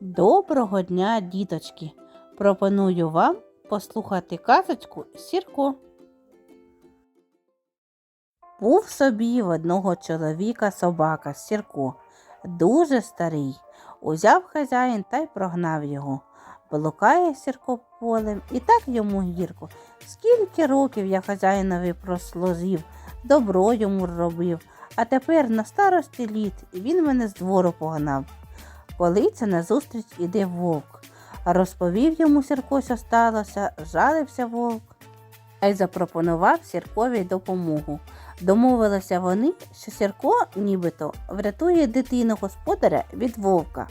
Доброго дня, діточки! Пропоную вам послухати казочку Сірко. Був собі в одного чоловіка собака Сірко, дуже старий. Узяв хазяїн та й прогнав його. Блукає Сірко полем, і так йому гірко. Скільки років я хазяїнові прослужив, добро йому робив, а тепер на старості літ він мене з двору погнав. Коли це назустріч іде вовк. Розповів йому Сірко, що сталося, жалився вовк, а й запропонував Сіркові допомогу. Домовилися вони, що Сірко нібито врятує дитину господаря від вовка.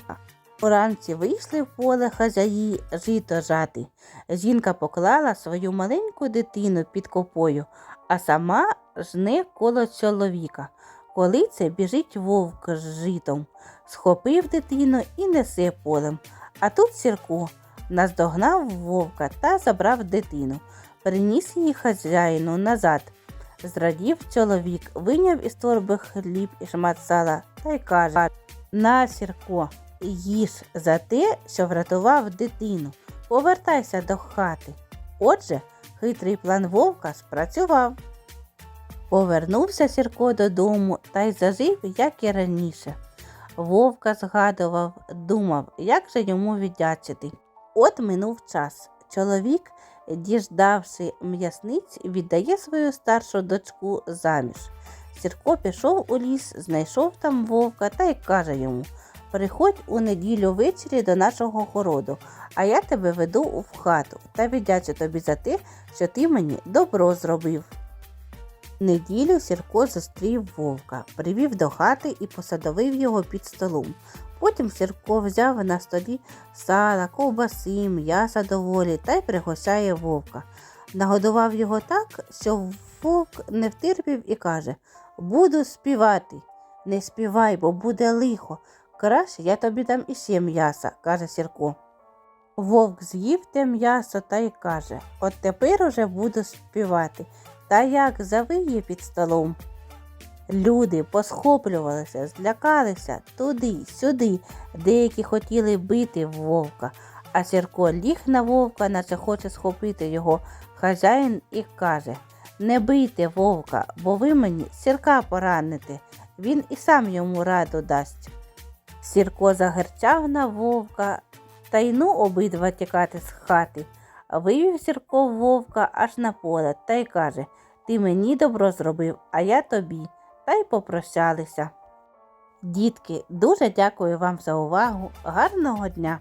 Уранці вийшли в поле хазяї жито жати. Жінка поклала свою маленьку дитину під копою, а сама жне коло чоловіка. Коли це біжить вовк з житом, схопив дитину і несе полем. А тут Сірко наздогнав вовка та забрав дитину, приніс її хазяїну назад. Зрадів чоловік, виняв із торби хліб і шмат сала та й каже На, Сірко, їж за те, що врятував дитину. Повертайся до хати. Отже, хитрий план вовка спрацював. Повернувся Сірко додому та й зажив, як і раніше. Вовка згадував, думав, як же йому віддячити. От минув час. Чоловік, діждавши м'ясниць, віддає свою старшу дочку заміж. Сірко пішов у ліс, знайшов там вовка та й каже йому Приходь у неділю ввечері до нашого городу, а я тебе веду в хату та віддячу тобі за те, що ти мені добро зробив. Неділю Сірко зустрів вовка, привів до хати і посадовив його під столом. Потім Сірко взяв на столі сала, ковбаси, м'яса доволі та й пригощає вовка. Нагодував його так, що вовк не втерпів і каже Буду співати. Не співай, бо буде лихо. Краще я тобі дам іще м'яса, каже Сірко. Вовк з'їв те м'ясо та й каже От тепер уже буду співати. Та як завиє під столом. Люди посхоплювалися, злякалися туди, сюди, деякі хотіли бити вовка, а Сірко ліг на вовка, наче хоче схопити його хазяїн і каже Не бийте вовка, бо ви мені сірка пораните, він і сам йому раду дасть. Сірко загарчав на вовка та й ну обидва тікати з хати. Вивів Сірко вовка аж на поле та й каже Ти мені добро зробив, а я тобі, та й попрощалися. Дітки, дуже дякую вам за увагу. Гарного дня!